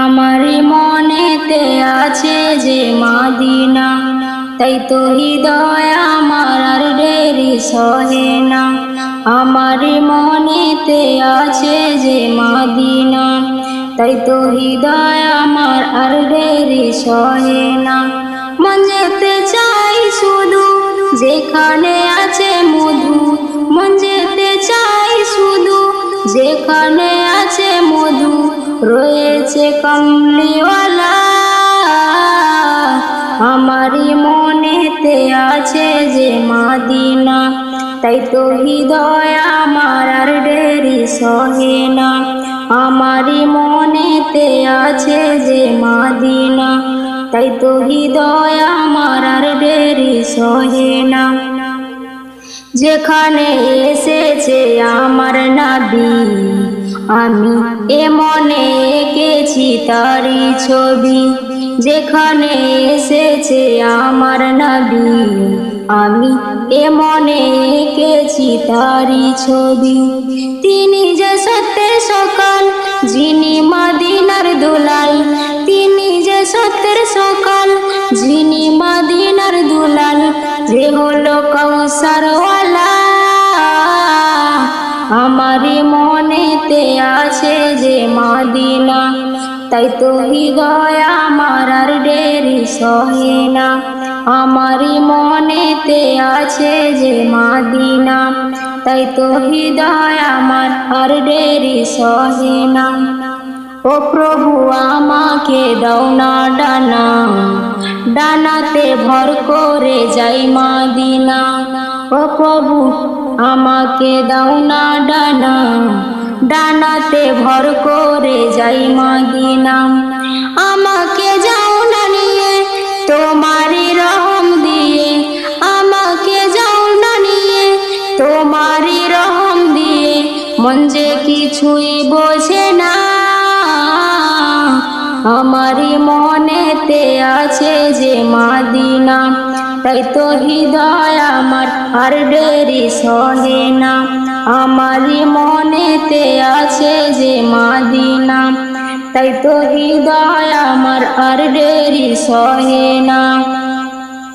আমারই মনেতে আছে যে মাদিনা, তাই তো হৃদয় আমার আর দেরি সহে না। আমার মনেতে আছে যে মাদিনা, তাই তো হৃদয় আমার আর ডেরি সহে না। মন যেতে চাই শুধু যেখানে আছে কমলিওয়ালা, আমারই মনেতে আছে যে মাদিনা। তাই তো হৃদয় আমার আর দেরি সহে না। আমারই মনেতে আছে যে মাদিনা। তাই তো হৃদয় আমার আর দেরি সহে না। যেখানে এসেছে আমার নাবি আমি এ মনে এঁকেছি তারই ছবি, যেখানে এসেছে আমার নাবি। আমি এ মনে এঁকেছি তারই ছবি, তিনি যে সত্যের সকাল, যিনি মাদিনার দুলাল, তিনি যে সত্যের সকাল, যিনি মাদিনা। তাই তো হৃদয় আমার আর দেরি সহে না। আমারই মনেতে আছে যে মাদিনা। তাই তো হৃদয় আমার আর দেরি সহে না। ও প্রভু, আমাকে দাও না ডানা। ডানাতে ভর করে যাই মাদিনা। ও প্রভু, আমাকে দাও না ডানা। ডানাতে ভর করে যাই মাদিনা। আমাকে যাও না নিয়ে তোমারই রহম দিয়ে। আমাকে যাও না নিয়ে তোমারই রহম দিয়ে। মন যে কিছুই বোঝে না আমারই মনেতে আছে যে মাদিনা। তাই তো হৃদয় আমার আর দেরি সহে না আমারই মনেতে আছে যে মাদিনা। তাই তো হৃদয় আমার আর দেরি সহে না।